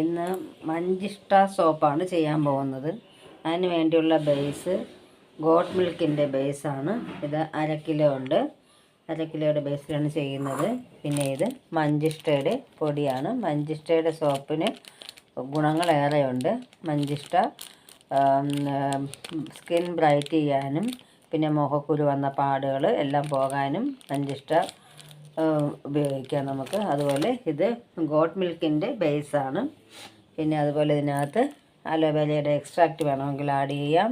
ഇന്ന് മഞ്ചിഷ്ട സോപ്പാണ് ചെയ്യാൻ പോകുന്നത്. അതിന് വേണ്ടിയുള്ള ബേസ് ഗോട്ട് മിൽക്കിന്റെ ബേസാണ്. ഇത് അര കിലോ ഉണ്ട്. അര കിലോയുടെ ബേസിലാണ് ചെയ്യുന്നത്. പിന്നെ ഇത് മഞ്ചിഷ്ടയുടെ പൊടിയാണ്. മഞ്ചിഷ്ടയുടെ സോപ്പിന് ഗുണങ്ങളേറെയുണ്ട്. മഞ്ചിഷ്ട സ്കിൻ ബ്രൈറ്റ് ചെയ്യാനും പിന്നെ മുഖക്കുരു വന്ന പാടുകൾ എല്ലാം പോകാനും മഞ്ചിഷ്ട ഉപയോഗിക്കാം നമുക്ക്. അതുപോലെ ഇത് ഗോട്ട് മിൽക്കിന്റെ ബേസാണ് പിന്നെ അതുപോലെ ഇതിനകത്ത് അലോവേരയുടെ എക്സ്ട്രാക്റ്റ് വേണമെങ്കിൽ ആഡ് ചെയ്യാം.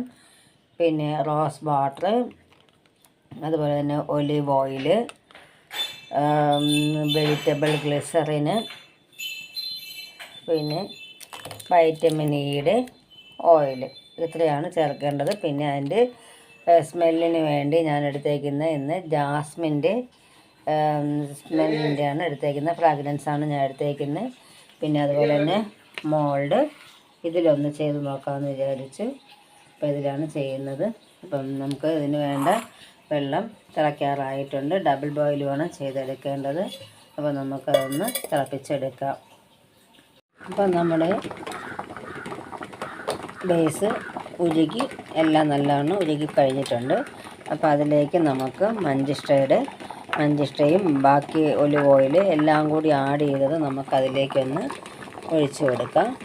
പിന്നെ റോസ് വാട്ടർ അതുപോലെ തന്നെ ഒലിവ് ഓയിൽ വെജിറ്റബിൾ ഗ്ലിസറിന് പിന്നെ വൈറ്റമിൻ ഇയുടെ ഓയിൽ ഇത്രയാണ് ചേർക്കേണ്ടത്. പിന്നെ അതിന്റെ സ്മെല്ലിന് വേണ്ടി ഞാൻ എടുത്തേക്കുന്ന ഇന്ന് ജാസ്മിന്റെ സ്മെല്ലിന്റെയാണ് എടുത്തേക്കുന്നത്. ഫ്രാഗ്രൻസ് ആണ് ഞാൻ എടുത്തേക്കുന്നത്. പിന്നെ അതുപോലെ തന്നെ മോൾഡ്. ഇതിലൊന്ന് ചെയ്ത് നോക്കാമെന്ന് വിചാരിച്ചു അപ്പോൾ ഇതിലാണ് ചെയ്യുന്നത്. അപ്പം നമുക്ക് ഇതിന് വേണ്ട വെള്ളം തിളയ്ക്കാറായിട്ടുണ്ട്. ഡബിൾ ബോയിൽ വേണം ചെയ്തെടുക്കേണ്ടത്. അപ്പോൾ നമുക്കതൊന്ന് തിളപ്പിച്ചെടുക്കാം. അപ്പം നമ്മൾ ബേസ് ഉരുകി എല്ലാം നല്ലവണ്ണം ഉരുകി കഴിഞ്ഞിട്ടുണ്ട്. അപ്പോൾ അതിലേക്ക് നമുക്ക് മഞ്ചിഷ്ടയുടെ മഞ്ചിഷ്ടയും ബാക്കി ഒലിവ് ഓയിൽ എല്ലാം കൂടി ആഡ് ചെയ്തത് നമുക്കതിലേക്കൊന്ന് ഒഴിച്ചു കൊടുക്കാം.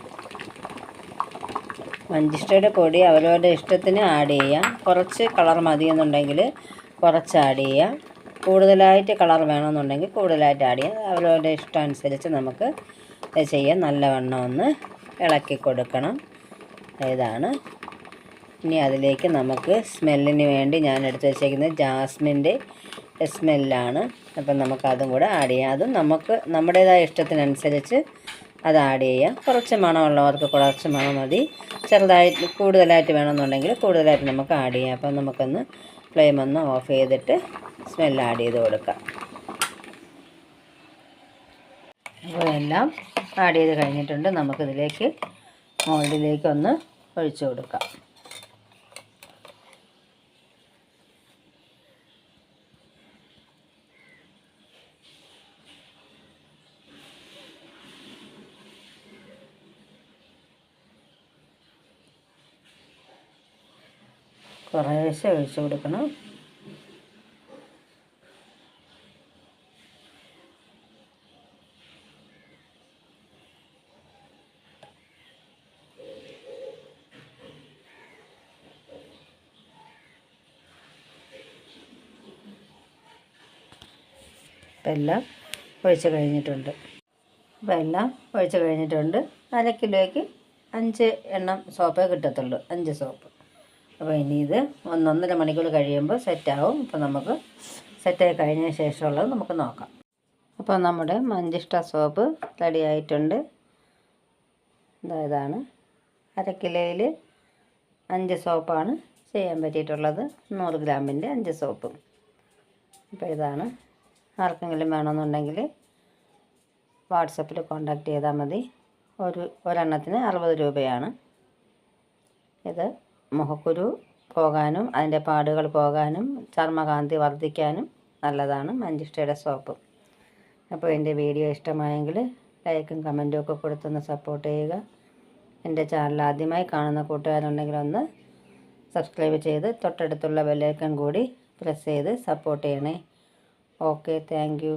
മഞ്ചിഷ്ടയുടെ പൊടി അവരവരുടെ ഇഷ്ടത്തിന് ആഡ് ചെയ്യാം. കുറച്ച് കളർ മതിയെന്നുണ്ടെങ്കിൽ കുറച്ച് ആഡ് ചെയ്യാം. കൂടുതലായിട്ട് കളർ വേണമെന്നുണ്ടെങ്കിൽ കൂടുതലായിട്ട് ആഡ് ചെയ്യാം. അവരവരുടെ ഇഷ്ടം അനുസരിച്ച് നമുക്ക് ചെയ്യാം. നല്ലവണ്ണം ഒന്ന് ഇളക്കി കൊടുക്കണം. ഇതാണ്. ഇനി അതിലേക്ക് നമുക്ക് സ്മെല്ലിന് വേണ്ടി ഞാൻ എടുത്ത് വെച്ചേക്കുന്നത് ജാസ്മിന്റെ സ്മെല്ലാണ്. അപ്പം നമുക്കതും കൂടെ ആഡ് ചെയ്യാം. അതും നമുക്ക് നമ്മുടേതായ ഇഷ്ടത്തിനനുസരിച്ച് അത് ആഡ് ചെയ്യാം. കുറച്ച് മണമുള്ളവർക്ക് കുറച്ച് മണം മതി. ചെറുതായിട്ട് കൂടുതലായിട്ട് വേണമെന്നുണ്ടെങ്കിൽ കൂടുതലായിട്ട് നമുക്ക് ആഡ് ചെയ്യാം. അപ്പം നമുക്കൊന്ന് ഫ്ലെയിം ഒന്ന് ഓഫ് ചെയ്തിട്ട് സ്മെല്ല് ആഡ് ചെയ്ത് കൊടുക്കാം. അപ്പോൾ എല്ലാം ആഡ് ചെയ്ത് കഴിഞ്ഞിട്ടുണ്ട്. നമുക്കിതിലേക്ക് മോൾഡിലേക്ക് ഒന്ന് ഒഴിച്ചു കൊടുക്കാം. കുറേശ്ശെ ഒഴിച്ചു കൊടുക്കണം. അപ്പം എല്ലാം ഒഴിച്ച് കഴിഞ്ഞിട്ടുണ്ട്. അപ്പം എല്ലാം ഒഴിച്ച് കഴിഞ്ഞിട്ടുണ്ട്. അര കിലോയ്ക്ക് അഞ്ച് എണ്ണം സോപ്പേ കിട്ടത്തുള്ളൂ. അഞ്ച് സോപ്പ്. അപ്പോൾ ഇനി ഇത് ഒന്നൊന്നര മണിക്കൂർ കഴിയുമ്പോൾ സെറ്റാവും. അപ്പോൾ നമുക്ക് സെറ്റായി കഴിഞ്ഞ ശേഷമുള്ളത് നമുക്ക് നോക്കാം. അപ്പോൾ നമ്മുടെ മഞ്ചിഷ്ട സോപ്പ് റെഡി ആയിട്ടുണ്ട്. ഇതാണ്. അര കിലോയിൽ അഞ്ച് സോപ്പാണ് ചെയ്യാൻ പറ്റിയിട്ടുള്ളത്. നൂറ് ഗ്രാമിന്റെ അഞ്ച് സോപ്പ്. അപ്പോൾ ഇതാണ്. ആർക്കെങ്കിലും വേണമെന്നുണ്ടെങ്കിൽ വാട്സപ്പിൽ കോണ്ടാക്ട് ചെയ്താൽ മതി. ഒരു ഒരെണ്ണത്തിന് അറുപത് രൂപയാണ്. ഇത് മുഖക്കുരു പോകാനും അതിന്റെ പാടുകൾ പോകാനും ചർമ്മകാന്തി വർദ്ധിക്കാനും നല്ലതാണ് മഞ്ചിഷ്ടയുടെ സോപ്പ്. അപ്പോൾ എന്റെ വീഡിയോ ഇഷ്ടമായെങ്കിൽ ലൈക്കും കമന്റും ഒക്കെ കൊടുത്തൊന്ന് സപ്പോർട്ട് ചെയ്യുക. എന്റെ ചാനൽ ആദ്യമായി കാണുന്ന കൂട്ടുകാരുണ്ടെങ്കിൽ ഒന്ന് സബ്സ്ക്രൈബ് ചെയ്ത് തൊട്ടടുത്തുള്ള ബെല്ലൈക്കൺ കൂടി പ്രസ് ചെയ്ത് സപ്പോർട്ട് ചെയ്യണേ. Okay thank